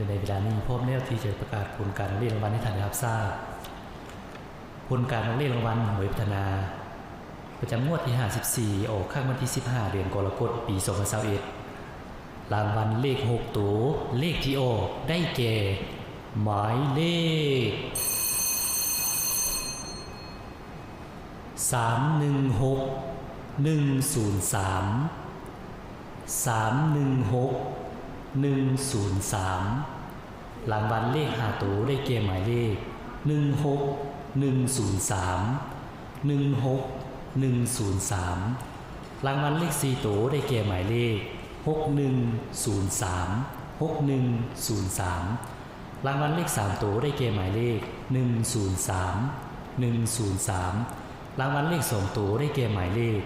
โดยในเวลานี้พบแนวที่จะประกาศผลการเรียนรางวัลให้ท่านรับทราบผลการเรียนรางวัลหวยพัฒนา ประจำงวดที่ 54 ออกข้างวันที่ 15 เดือนกรกฎาคมปี 2021รางวัลเลข 6 ตัว เลขที่ออกได้แก่หมายเลข 316 103 316 103รางวัลเลขหาตัวได้เกมหมายเลข 16 103 16 103รางวัลเลข4ตัวได้เกมหมายเลข 6103 6103 รางวัลเลข 3 ตัวได้เกมหมายเลข 103 103 รางวัลเลข 2 ตัวได้เกมหมายเลข 03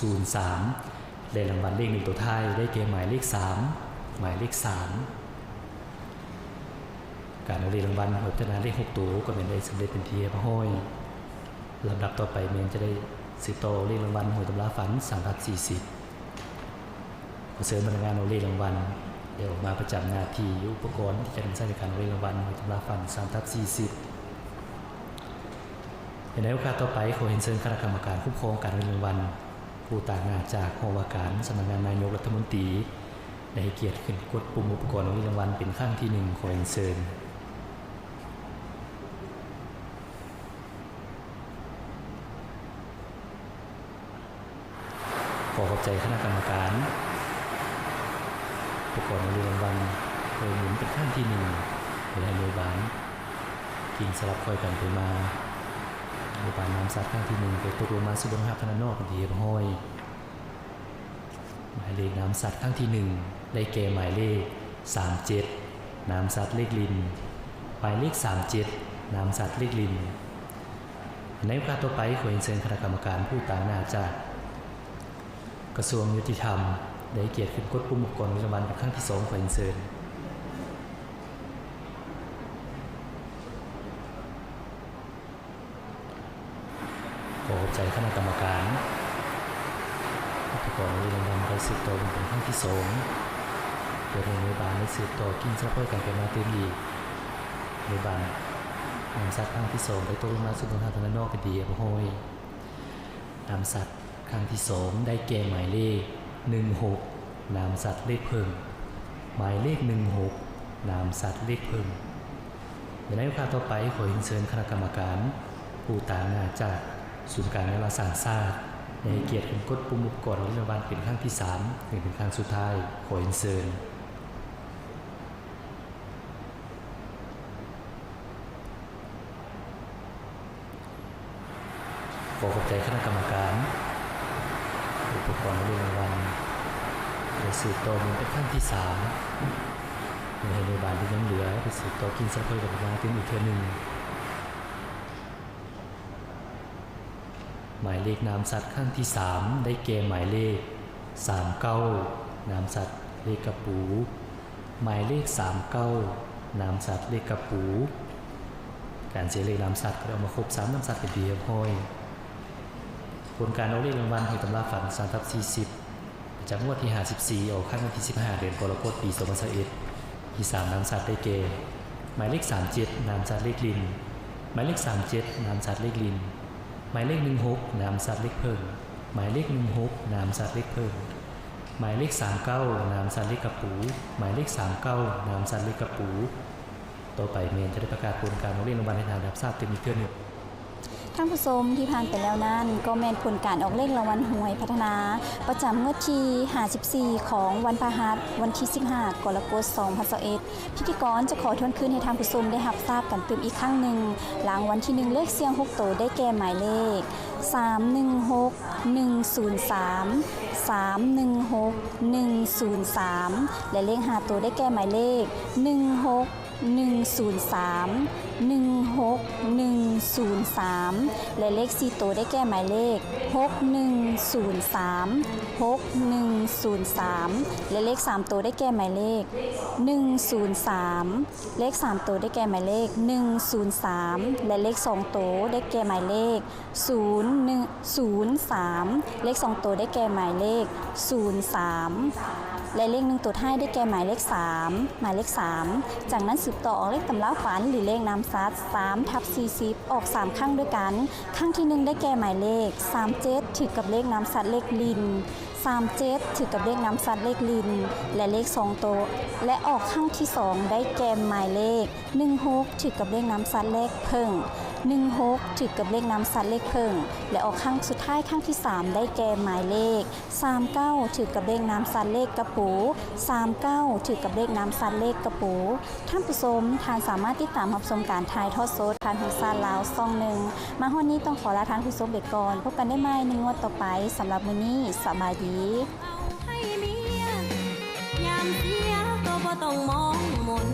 03 และรางวัลเลขหนึ่งตัวท้ายได้เกมหมายเลข3หมายเลข3การเรียนรางวัลหวยพัฒนาเลข6ตัวก็เป็นได้สำเร็จเป็นทีเรียบร้อยลำดับต่อไปเมนจะได้สืบต่อเรียนรางวัลหวยตำราฝัน3ทับ40ขอเสริมพนักงานเรียนรางวัลเดี๋ยวมาประจำหน้าที่อุปกรณ์ที่จะนำใช้ในการเรียนรางวัลหวยตำราฝัน3ทับ40ในโอกาสต่อไปขอเห็นเชิญคณะกรรมการคุ้มครองการเงินรางวัล ผู้ต่างงานจากหอวาการสำนักงานนายกรัฐมนตรี ได้ให้เกียรติขึ้นกดปุ่มอุปกรณ์เงิรางวัลเป็นขั้นที่หนึ่งขอเห็นเชิญขอขอบใจคณะกรรมการอุปกรณ์เงิรางวัลโดยหมุนเป็นขั้นที่หนึ่งโดยให้โดยบานกินสลับคอยกันไปมา โดยบานน้ำซัดข้างที่หนึ่งไปตกลงมาสุบนหาพนันนอกดีห้อยหมายเลขน้ำซัดข้างที่หนึ่งได้แก่หมายเลข37น้ำซัดเลขลินหมายเลข37น้ำซัดเลขลิน ในโอกาสต่อไปขอเรียนเชิญคณะกรรมการผู้ต่างหน้าจากกระทรวงยุติธรรมได้เกียรติขึ้นกดปุ่มอุปกรณ์วิรางวัลเป็นครั้งที่สองขอเรียนเชิญ ขอขอบใจคณะกรรมการอุปกรณ์วิรางวัลได้สืบต่อเป็นครั้งที่สองโดยโรงพยาบาลได้สืบต่อกินซัพพอร์กันไปมาเต็มอีกโรงพยาบาลนำสัตว์ครั้งที่สองได้ตกลงมาสู่บนทางนอกกดีอะพ่อยนำสัตว์ครั้งที่สองได้แก่หมายเลข16นามสัตว์เลขเพิ่มหมายเลข16นามสัตว์เลขเพิ่มในโอกาสต่อไปขอเชิญคณะกรรมการผู้ต่างงาจาก ศูนย์การเวลาสารศาสตร์ในเกียรติเป็นกดปุ่มอุปกรณ์รัฐบาลเป็นครั้งที่3ถึงเป็นครั้งสุดท้ายขอเรียนเชิญขอขอบใจคณะกรรมการอุปกรณ์เรื่องรางวัลในสืบต่อมันเป็นครั้งที่3ในโรงพยาบาลที่ยังเหลือไปสืบต่อกินซัพพอร์ตกับมาถึงอีกเทือหนึ่ง หมายเลขนามสัตว์ข้างที่ 3 ได้แก่หมายเลข39นามสัตว์เลขกระปู หมายเลข39นามสัตว์เลขกระปู การเสียเลขนามสัตว์ก็เอามาครบ3นามสัตว์เป็นเดียวพ้อยผลการเอาเลขรางวัลให้ตำราฝัน3ทับ40ประจำงวดที่54ออกข้างวันที่15เดือนกรกฎาคมปี2021ที่3นามสัตว์ได้แก่หมายเลข37นามสัตว์เลขลิน หมายเลข37นามสัตว์เลขลิน มายเลขหนึ่งหกนามสัตว์เลขเพิ่งหมายเลขหนึ่งหกนามสัตว์เลขเพิ่งหมายเลขสามเก้านามสัตว์เล็กระปู หมายเลขสามเก้านามสัตว์เล็กระปู ต่อไปเมนจะได้ประกาศผลการเอาเลขรางวัลให้ทานรับทราบเต็มอีกเทื่อหนึ่ง ท่านผู้ชมที่ผ่านไปแล้วนั้น ก็แม่นผลการออกเลขรางวัลหวยพัฒนา ประจำงวดที่ 54 ของวันพฤหัสวันที่ 15กรกฎาคม2021พิธีกรจะขอทวนคืนให้ท่านผู้ชมได้รับทราบกันเติมอีกครั้งหนึ่งหลังวันที่ 1 เลขเสียง6โตวได้แก่หมายเลข 316 103 316 103 และเลข 5 ตัวได้แก่หมายเลข 16 103 16103 และเลข4ตัวได้แก่หมายเลข 6103 6103 และเลข 3 ตัวได้แก่หมายเลข 103 เลข 3 ตัวได้แก่หมายเลข 103 และเลข 2 ตัวได้แก่หมายเลข 0103 เลข 2 ตัวได้แก่หมายเลข 03 และเลขหนึ่งตัวท้ายได้แก่หมายเลข 3 หมายเลข 3 จากนั้นสืบต่อออกเลขตำราฝันหรือเลขนามซัด3ทับ40 ออก 3 ครั้งด้วยกัน ครั้งที่ 1 ได้แก่หมายเลข 37 ถือกับเลขนามซัดเลขลิน37 ถือกับเลขนามซัดเลขลิน และเลข2โตวและออกครั้งที่ 2 ได้แก่หมายเลข 16 ถือกับเลขนามซัดเลขเพิ่ง 16ถือกับเลขนามซัดเลขเพิ่ง และออกครั้งสุดท้ายครั้งที่ 3 ได้แก่หมายเลข 39ถือกับเลขนามซัดเลขกระปู 39ถือกับเลขนามซัดเลขกระปู ท่านผู้ชมทานสามารถติดตามรับชมการถ่ายทอดสดทานหูซานลาวซองหนึ่งมาฮอดนี้ต้องขอลาทานผู้ชมไปก่อนพบกันได้ใหม่ในงวดต่อไปสำหรับมื้อนี้สบายดียามเสียก็บ่ต้องมองมน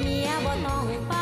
เมียบ่ต้องไป